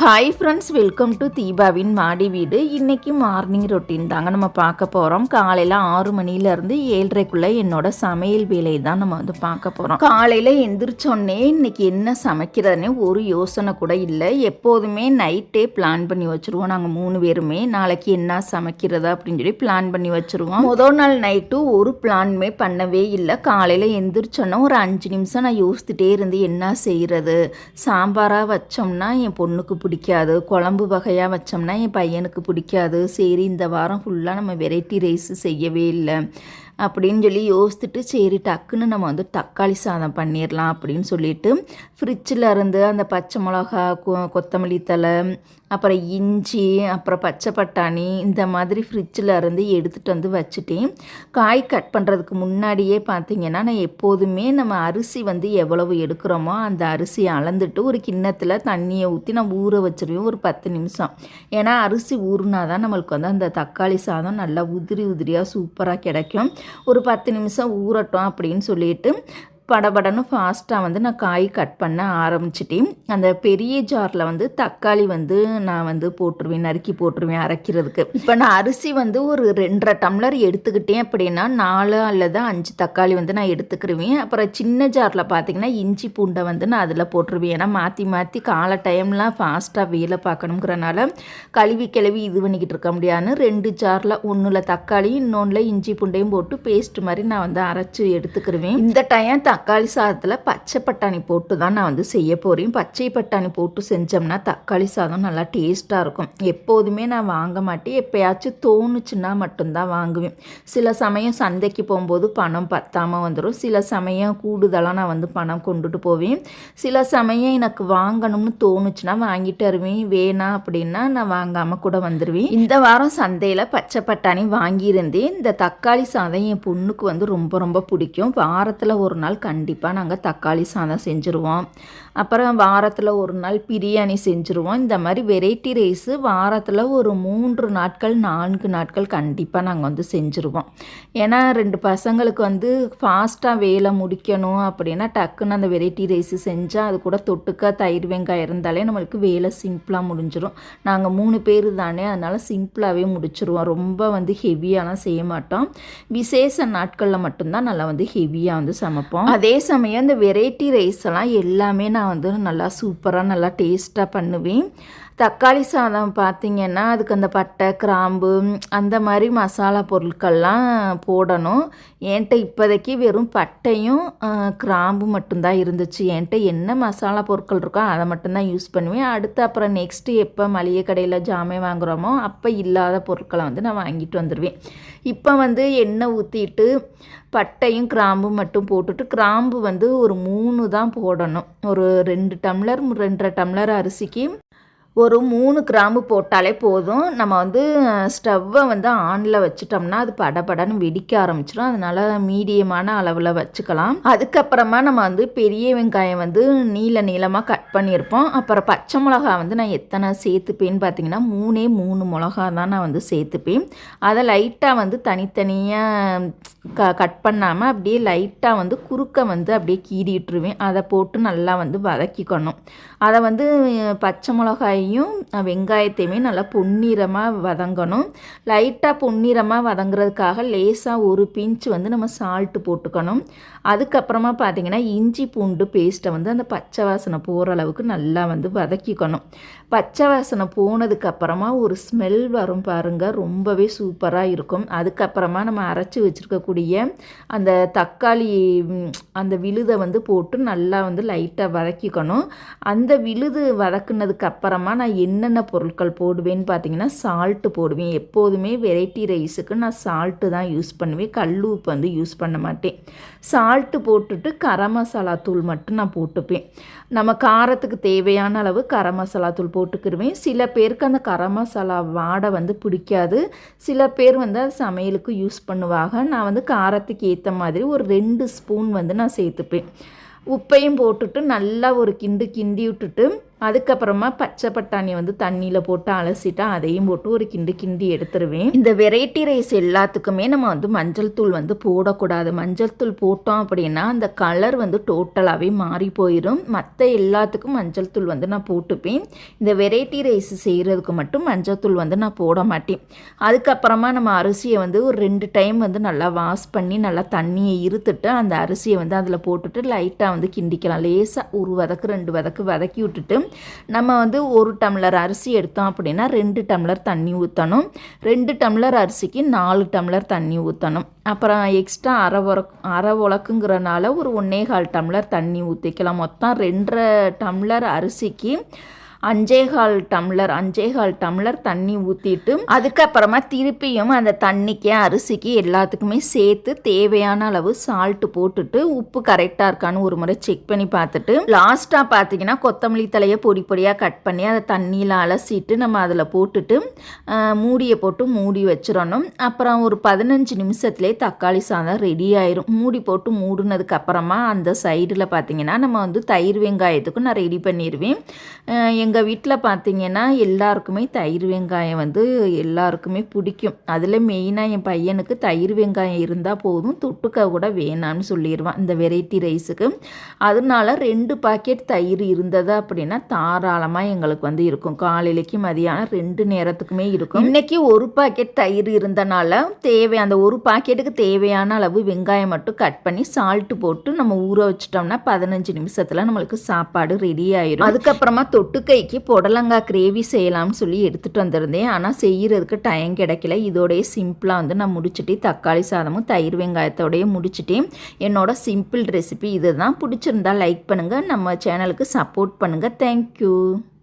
Hi friends welcome to தீபாவின் மாடி வீடு இன்றைக்கி மார்னிங் ரொட்டீன் தாங்க நம்ம பார்க்க போகிறோம் காலையில் ஆறு மணிலேருந்து ஏழரைக்குள்ளே என்னோட சமையல் வேலையை தான் நம்ம வந்து பார்க்க போகிறோம் காலையில் எந்திரிச்சோன்னே இன்னைக்கு என்ன சமைக்கிறதுனே ஒரு யோசனை கூட இல்லை. எப்போதுமே நைட்டே பிளான் பண்ணி வச்சுருவோம். நாங்கள் மூணு பேருமே நாளைக்கு என்ன சமைக்கிறது அப்படின்னு சொல்லி பிளான் பண்ணி வச்சுருவோம். முதல் நாள் நைட்டு ஒரு பிளான்மே பண்ணவே இல்லை. காலையில் எந்திரிச்சோன்னா ஒரு அஞ்சு நிமிஷம் நான் யோசிச்சுட்டே இருந்து என்ன செய்கிறது சாம்பாராக வச்சோம்னா என் பொண்ணுக்கு பிடிக்காது. குழம்பு வகையாக வச்சோம்னா என் பையனுக்கு பிடிக்காது. சரி இந்த வாரம் ஃபுல்லாக நம்ம வெரைட்டி ரைஸ் செய்யவே இல்லை. அப்படின்னு சொல்லி யோசிச்சுட்டு சரி டக்குன்னு நம்ம வந்து தக்காளி சாதம் பண்ணிடலாம் அப்படின்னு சொல்லிட்டு ஃப்ரிட்ஜில் இருந்து அந்த பச்சை மிளகா கொ கொத்தமல்லி தலை அப்புறம் இஞ்சி அப்புறம் பச்சை பட்டாணி இந்த மாதிரி ஃப்ரிட்ஜில் இருந்து எடுத்துகிட்டு வந்து வச்சுட்டேன். காய் கட் பண்ணுறதுக்கு முன்னாடியே பார்த்திங்கன்னா நான் எப்போதுமே நம்ம அரிசி வந்து எவ்வளவு எடுக்கிறோமோ அந்த அரிசியை அளந்துட்டு ஒரு கிண்ணத்தில் தண்ணியை ஊற்றி நான் ஊற வச்சுருவேன் ஒரு பத்து நிமிஷம். ஏன்னா அரிசி ஊறுனா தான் நம்மளுக்கு வந்து அந்த தக்காளி சாதம் நல்லா உதிரி உதிரியாக சூப்பராக கிடைக்கும். ஒரு பத்து நிமிஷம் ஊறட்டும் அப்படின்னு சொல்லிட்டு படபடன்னு ஃபாஸ்ட்டாக வந்து நான் காய் கட் பண்ண ஆரம்பிச்சிட்டேன். அந்த பெரிய ஜாரில் வந்து தக்காளி வந்து நான் வந்து போட்டுருவேன் நறுக்கி போட்டுருவேன் அரைக்கிறதுக்கு. இப்போ நான் அரிசி வந்து ஒரு ரெண்டரை டம்ளர் எடுத்துக்கிட்டேன் அப்படின்னா நாலு அல்லது அஞ்சு தக்காளி வந்து நான் எடுத்துக்கிருவேன். அப்புறம் சின்ன ஜாரில் பார்த்தீங்கன்னா இஞ்சி பூண்டை வந்து நான் அதில் போட்டுருவேன். ஏன்னா மாற்றி மாற்றி காலை டைம்லாம் ஃபாஸ்ட்டாக வேலை பார்க்கணுங்கிறனால கழுவி கிளவி இது பண்ணிக்கிட்டு இருக்க முடியாதுன்னு ரெண்டு ஜாரில் ஒன்றில் தக்காளியும் இன்னொன்றில் இஞ்சி பூண்டையும் போட்டு பேஸ்ட் மாதிரி நான் வந்து அரைச்சி எடுத்துக்கிருவேன். இந்த டைம் தக்காளி சாதத்தில் பச்சை பட்டாணி போட்டு தான் நான் வந்து செய்ய போகிறேன் பச்சை பட்டாணி போட்டு செஞ்சோம்னா தக்காளி சாதம் நல்லா டேஸ்ட்டாக இருக்கும். எப்போதுமே நான் வாங்க மாட்டேன். எப்போயாச்சும் தோணுச்சுன்னா மட்டும்தான் வாங்குவேன். சில சமயம் சந்தைக்கு போகும்போது பணம் பத்தாமல் வந்துடும் சில சமயம் கூடுதலாக நான் வந்து பணம் கொண்டுட்டு போவேன். சில சமயம் எனக்கு வாங்கணும்னு தோணுச்சுன்னா வாங்கிட்டு வருவேன். வேணாம் அப்படின்னா நான் வாங்காமல் கூட வந்துடுவேன் இந்த வாரம் சந்தையில் பச்சை பட்டாணி வாங்கியிருந்தேன். இந்த தக்காளி சாதம் என் பொண்ணுக்கு வந்து ரொம்ப ரொம்ப பிடிக்கும். வாரத்தில் ஒரு நாள் கண்டிப்பாக நாங்கள் தக்காளி சாதம் செஞ்சுருவோம். அப்புறம் வாரத்தில் ஒரு நாள் பிரியாணி செஞ்சுருவோம். இந்த மாதிரி வெரைட்டி ரைஸு வாரத்தில் ஒரு மூன்று நாட்கள் நான்கு நாட்கள் கண்டிப்பாக நாங்கள் வந்து செஞ்சுருவோம். ஏன்னா ரெண்டு பசங்களுக்கு வந்து ஃபாஸ்ட்டாக வேலை முடிக்கணும் அப்படின்னா டக்குன்னு அந்த வெரைட்டி ரைஸு செஞ்சால் அது கூட தொட்டுக்க தயிர் வெங்காயம் இருந்தாலே நம்மளுக்கு வேலை சிம்பிளாக முடிஞ்சிடும் நாங்கள் மூணு பேர் தானே அதனால் சிம்பிளாகவே முடிச்சிருவோம். ரொம்ப வந்து ஹெவியாலாம் செய்ய மாட்டோம். விசேஷ நாட்களில் மட்டும்தான் நல்லா வந்து ஹெவியாக வந்து சமைப்போம். அதே சமயம் இந்த வெரைட்டி ரைஸ் எல்லாம் எல்லாமே நான் நான் வந்து நல்லா சூப்பராக நல்லா டேஸ்ட்டாக பண்ணுவேன். தக்காளி சாதம் பார்த்திங்கன்னா அதுக்கு அந்த பட்டை கிராம்பு அந்த மாதிரி மசாலா பொருட்கள்லாம் போடணும். என்கிட்ட இப்போதைக்கு வெறும் பட்டையும் கிராம்பு மட்டும்தான் இருந்துச்சு. என்கிட்ட என்ன மசாலா பொருட்கள் இருக்கோ அதை மட்டும்தான் யூஸ் பண்ணுவேன். அடுத்து அப்புறம் நெக்ஸ்ட்டு எப்போ மளிகை கடையில் ஜாமே வாங்குகிறோமோ அப்போ இல்லாத பொருட்களை வந்து நான் வாங்கிட்டு வந்துடுவேன் இப்போ வந்து எண்ணெய் ஊற்றிட்டு பட்டையும் கிராம்பும் மட்டும் போட்டுட்டு கிராம்பு வந்து ஒரு மூணு தான் போடணும். ஒரு ரெண்டு டம்ளர் ரெண்டரை டம்ளர் அரிசிக்கு ஒரு மூணு கிராம்பு போட்டாலே போதும். நம்ம வந்து ஸ்டவ்வை வந்து ஆனில் வச்சுட்டோம்னா அது படபடன்னு வெடிக்க ஆரம்பிச்சிடும் அதனால் மீடியமான அளவில் வச்சுக்கலாம். அதுக்கப்புறமா நம்ம வந்து பெரிய வெங்காயம் வந்து நீள நீளமாக கட் பண்ணியிருப்போம். அப்புறம் பச்சை மிளகா வந்து நான் எத்தனை சேர்த்துப்பேன்னு பார்த்தீங்கன்னா மூணே மூணு மிளகா தான் நான் வந்து சேர்த்துப்பேன். அதை லைட்டாக வந்து தனித்தனியாக க கட் பண்ணாமல் அப்படியே லைட்டாக வந்து குறுக்க வந்து அப்படியே கீறிட்டுருவேன். அதை போட்டு நல்லா வந்து வதக்கிக்கணும். அதை வந்து பச்சை மிளகாய் மிளகாயையும் வெங்காயத்தையுமே நல்லா பொன்னிறமாக வதங்கணும். லைட்டாக பொன்னிறமாக வதங்குறதுக்காக லேசாக ஒரு பிஞ்ச் வந்து நம்ம சால்ட்டு போட்டுக்கணும். அதுக்கப்புறமா பார்த்திங்கன்னா இஞ்சி பூண்டு பேஸ்ட்டை வந்து அந்த பச்சை வாசனை போகிற அளவுக்கு நல்லா வந்து வதக்கிக்கணும். பச்சை வாசனை போனதுக்கப்புறமா ஒரு ஸ்மெல் வரும் பாருங்கள் ரொம்பவே சூப்பராக இருக்கும். அதுக்கப்புறமா நம்ம அரைச்சி வச்சுருக்கக்கூடிய அந்த தக்காளி அந்த விழுதை வந்து போட்டு நல்லா வந்து லைட்டாக வதக்கிக்கணும். அந்த விழுது வதக்குனதுக்கு அப்புறமா நான் என்னென்ன பொருட்கள் போடுவேன்னு பார்த்தீங்கன்னா சால்ட்டு போடுவேன். எப்போதுமே வெரைட்டி ரைஸுக்கு நான் சால்ட்டு தான் யூஸ் பண்ணுவேன். கல் உப்பு வந்து யூஸ் பண்ண மாட்டேன். சால்ட்டு போட்டுட்டு கரம் மசாலா தூள் மட்டும் நான் போட்டுப்பேன். நம்ம காரத்துக்கு தேவையான அளவு கரம் மசாலா தூள் போட்டுக்கிருவேன். சில பேருக்கு அந்த கரம் மசாலா வாடை வந்து பிடிக்காது. சில பேர் வந்து அது சமையலுக்கு யூஸ் பண்ணுவாங்க. நான் வந்து காரத்துக்கு ஏற்ற மாதிரி ஒரு ரெண்டு ஸ்பூன் வந்து நான் சேர்த்துப்பேன். உப்பையும் போட்டுட்டு நல்லா ஒரு கிண்டு கிண்டி விட்டுட்டு அதுக்கப்புறமா பச்சை பட்டாணி வந்து தண்ணியில் போட்டு அலசிட்டா அதையும் போட்டு ஒரு கிண்டு கிண்டி எடுத்துருவேன். இந்த வெரைட்டி ரைஸ் எல்லாத்துக்குமே நம்ம வந்து மஞ்சள் தூள் வந்து போடக்கூடாது. மஞ்சள் தூள் போட்டோம் அப்படின்னா அந்த கலர் வந்து டோட்டலாகவே மாறி போயிடும் மற்ற எல்லாத்துக்கும் மஞ்சள் தூள் வந்து நான் போட்டுப்பேன். இந்த வெரைட்டி ரைஸ் செய்கிறதுக்கு மட்டும் மஞ்சள் தூள் வந்து நான் போட மாட்டேன். அதுக்கப்புறமா நம்ம அரிசியை வந்து ஒரு ரெண்டு டைம் வந்து நல்லா வாஷ் பண்ணி நல்லா தண்ணியை இருத்துட்டு அந்த அரிசியை வந்து அதில் போட்டுட்டு லைட்டாக வந்து கிண்டிக்கலாம். லேசாக ஒரு வதக்கு ரெண்டு வதக்கு வதக்கி விட்டுட்டு நம்ம வந்து ஒரு டம்ளர் அரிசி எடுத்தோம் அப்படின்னா ரெண்டு டம்ளர் தண்ணி ஊற்றணும் ரெண்டு டம்ளர் அரிசிக்கு நாலு டம்ளர் தண்ணி ஊற்றணும் அப்புறம் எக்ஸ்ட்ரா அரை உரக் அரை உலக்குங்கிறனால ஒரு ஒன்றே கால் டம்ளர் தண்ணி ஊற்றிக்கலாம் மொத்தம் ரெண்டரை டம்ளர் அரிசிக்கு அஞ்சேகால் டம்ளர் அஞ்சேகால் டம்ளர் தண்ணி ஊற்றிட்டு அதுக்கப்புறமா திருப்பியும் அந்த தண்ணிக்கு அரிசிக்கு எல்லாத்துக்குமே சேர்த்து தேவையான அளவு சால்ட்டு போட்டுட்டு உப்பு கரெக்டாக இருக்கான்னு ஒரு முறை செக் பண்ணி பார்த்துட்டு லாஸ்ட்டாக பார்த்தீங்கன்னா கொத்தமல்லி தலையை பொடி பொடியாக கட் பண்ணி அதை தண்ணியில் அலசிட்டு நம்ம அதில் போட்டுட்டு மூடியை போட்டு மூடி வச்சிடணும். அப்புறம் ஒரு பதினஞ்சு நிமிஷத்துலேயே தக்காளி சாதம் ரெடி ஆயிரும். மூடி போட்டு மூடினதுக்கு அப்புறமா அந்த சைடில் பார்த்தீங்கன்னா நம்ம வந்து தயிர் வெங்காயத்துக்கும் நான் ரெடி பண்ணிடுவேன் எங்கள் எங்கள் வீட்டில் பார்த்தீங்கன்னா எல்லாருக்குமே தயிர் வெங்காயம் வந்து எல்லாருக்குமே பிடிக்கும். அதில் மெயினாக என் பையனுக்கு தயிர் வெங்காயம் இருந்தால் போதும் தொட்டுக்க கூட வேணாம்னு சொல்லிடுவான் இந்த வெரைட்டி ரைஸுக்கு அதனால ரெண்டு பாக்கெட் தயிர் இருந்தது அப்படின்னா தாராளமாக எங்களுக்கு வந்து இருக்கும். காலையிலைக்கு மதியானம் ரெண்டு நேரத்துக்குமே இருக்கும். இன்றைக்கி ஒரு பாக்கெட் தயிர் இருந்தனால தேவை அந்த ஒரு பாக்கெட்டுக்கு தேவையான அளவு வெங்காயம் மட்டும் கட் பண்ணி சால்ட்டு போட்டு நம்ம ஊற வச்சிட்டோம்னா பதினஞ்சு நிமிஷத்தில் நம்மளுக்கு சாப்பாடு ரெடி ஆயிடும் அதுக்கப்புறமா தொட்டுக்கை இன்றைக்கி புடலங்காய் கிரேவி செய்யலாம்னு சொல்லி எடுத்துகிட்டு வந்திருந்தேன். ஆனால் செய்கிறதுக்கு டைம் கிடைக்கல. இதோடைய சிம்பிளாக வந்து நான் முடிச்சுட்டு தக்காளி சாதமும் தயிர் வெங்காயத்தோடையே முடிச்சுட்டேன். என்னோட சிம்பிள் ரெசிபி இது தான் பிடிச்சிருந்தா லைக் பண்ணுங்கள் நம்ம சேனலுக்கு சப்போர்ட் பண்ணுங்கள் தேங்க்யூ